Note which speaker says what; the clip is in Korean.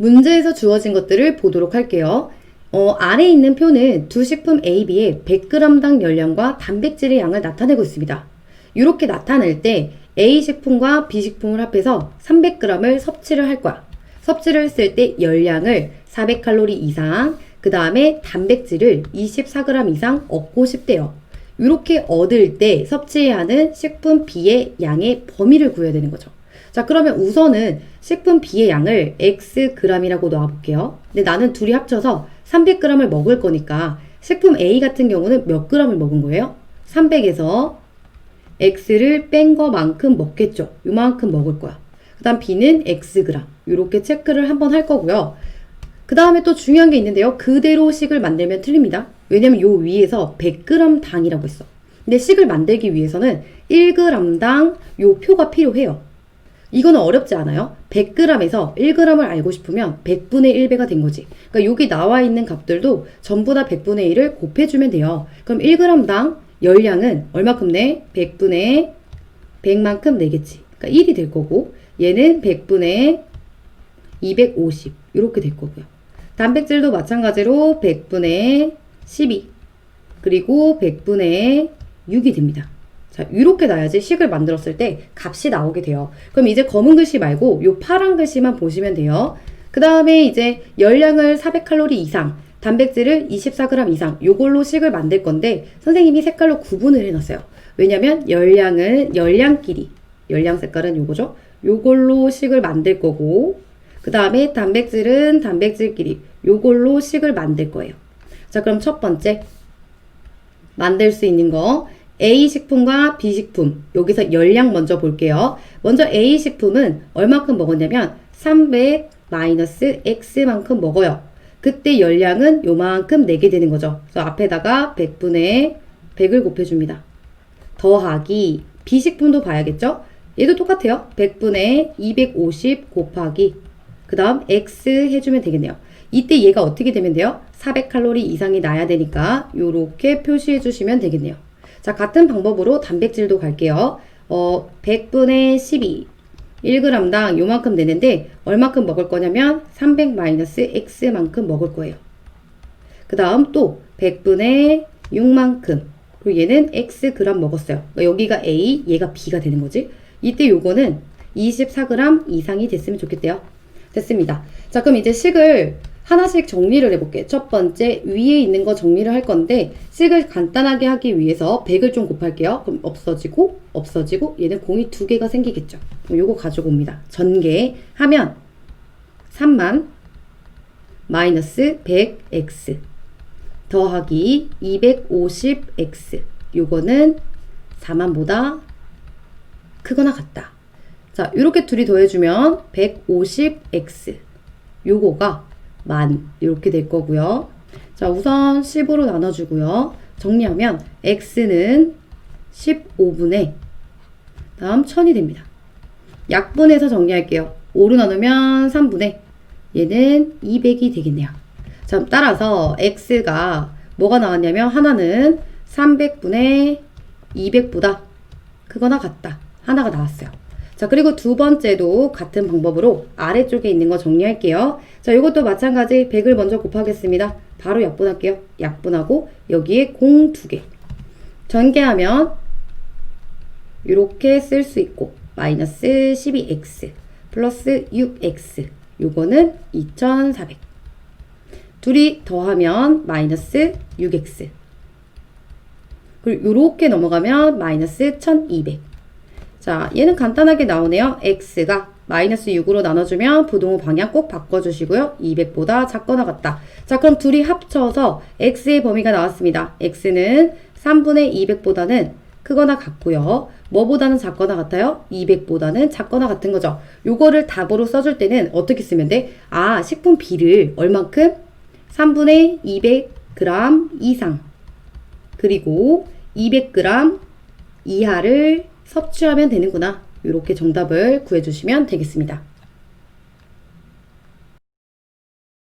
Speaker 1: 문제에서 주어진 것들을 보도록 할게요. 어, 아래 있는 표는 두 식품 A, B의 100g당 열량과 단백질의 양을 나타내고 있습니다. 이렇게 나타낼 때 A 식품과 B 식품을 합해서 300g을 섭취를 할 거야. 섭취를 했을 때 열량을 400칼로리 이상, 그 다음에 단백질을 24g 이상 얻고 싶대요. 이렇게 얻을 때 섭취해야 하는 식품 B의 양의 범위를 구해야 되는 거죠. 자, 그러면 우선은 식품 B의 양을 Xg이라고 놓아볼게요. 근데 나는 둘이 합쳐서 300g을 먹을 거니까 식품 A 같은 경우는 몇 g을 먹은 거예요? 300에서 X를 뺀 거만큼 먹겠죠. 요만큼 먹을 거야. 그 다음 B는 Xg. 이렇게 체크를 한번 할 거고요. 그 다음에 또 중요한 게 있는데요. 그대로 식을 만들면 틀립니다. 왜냐면 요 위에서 100g 당이라고 있어. 근데 식을 만들기 위해서는 1g당 요 표가 필요해요. 이거는 어렵지 않아요. 100g에서 1g을 알고 싶으면 100분의 1배가 된 거지. 그러니까 여기 나와 있는 값들도 전부 다 100분의 1을 곱해주면 돼요. 그럼 1g당 열량은 얼마큼 내? 100분의 100만큼 내겠지. 그러니까 1이 될 거고 얘는 100분의 250 이렇게 될 거고요. 단백질도 마찬가지로 100분의 12 그리고 100분의 6이 됩니다. 자, 이렇게 놔야지 식을 만들었을 때 값이 나오게 돼요. 그럼 이제 검은 글씨 말고 요 파란 글씨만 보시면 돼요. 그 다음에 이제 열량을 400칼로리 이상, 단백질을 24g 이상 요걸로 식을 만들 건데 선생님이 색깔로 구분을 해놨어요. 왜냐면 열량은 열량끼리, 열량 색깔은 요거죠. 요걸로 식을 만들 거고 그 다음에 단백질은 단백질끼리 요걸로 식을 만들 거예요. 자, 그럼 첫 번째 만들 수 있는 거 A 식품과 B 식품 여기서 열량 먼저 볼게요. 먼저 A 식품은 얼마큼 먹었냐면 300 마이너스 X만큼 먹어요. 그때 열량은 요만큼 내게 되는 거죠. 그래서 앞에다가 100분의 100을 곱해줍니다. 더하기 B 식품도 봐야겠죠? 얘도 똑같아요. 100분의 250 곱하기 그 다음 X 해주면 되겠네요. 이때 얘가 어떻게 되면 돼요? 400칼로리 이상이 나야 되니까 요렇게 표시해 주시면 되겠네요. 자, 같은 방법으로 단백질도 갈게요. 어, 100분의 12. 1g당 요만큼 되는데 얼마큼 먹을 거냐면 300 마이너스 x만큼 먹을 거예요. 그 다음 또 100분의 6만큼 그리고 얘는 x 그램 먹었어요. 그러니까 여기가 a, 얘가 b가 되는 거지. 이때 요거는 24g 이상이 됐으면 좋겠대요. 됐습니다. 자, 그럼 이제 식을 하나씩 정리를 해볼게요. 첫 번째, 위에 있는 거 정리를 할 건데, 식을 간단하게 하기 위해서 100을 좀 곱할게요. 그럼 없어지고, 없어지고, 얘는 공이 두 개가 생기겠죠. 그럼 요거 가지고 옵니다. 전개 하면 3만 마이너스 100x 더하기 250x 요거는 4만보다 크거나 같다. 자, 이렇게 둘이 더해주면 150x. 요거가 만 이렇게 될 거고요. 자, 우선 10으로 나눠주고요. 정리하면 x는 15분의 다음 1000이 됩니다. 약분해서 정리할게요. 5로 나누면 3분의 얘는 200이 되겠네요. 자, 따라서 x가 뭐가 나왔냐면 하나는 300분의 200보다 크거나 같다. 하나가 나왔어요. 자, 그리고 두 번째도 같은 방법으로 아래쪽에 있는 거 정리할게요. 자, 이것도 마찬가지 100을 먼저 곱하겠습니다. 바로 약분할게요. 약분하고 여기에 공두 개. 전개하면 이렇게 쓸 수 있고 마이너스 12x 플러스 6x 요거는 2400 둘이 더하면 마이너스 6x 그리고 이렇게 넘어가면 마이너스 1200 자, 얘는 간단하게 나오네요. x가 마이너스 6으로 나눠주면 부동호 방향 꼭 바꿔주시고요. 200보다 작거나 같다. 자, 그럼 둘이 합쳐서 x의 범위가 나왔습니다. x는 3분의 200보다는 크거나 같고요. 뭐보다는 작거나 같아요? 200보다는 작거나 같은 거죠. 요거를 답으로 써줄 때는 어떻게 쓰면 돼? 아, 식품 B를 얼만큼? 3분의 200g 이상. 그리고 200g 이하를 섭취하면 되는구나. 이렇게 정답을 구해주시면 되겠습니다.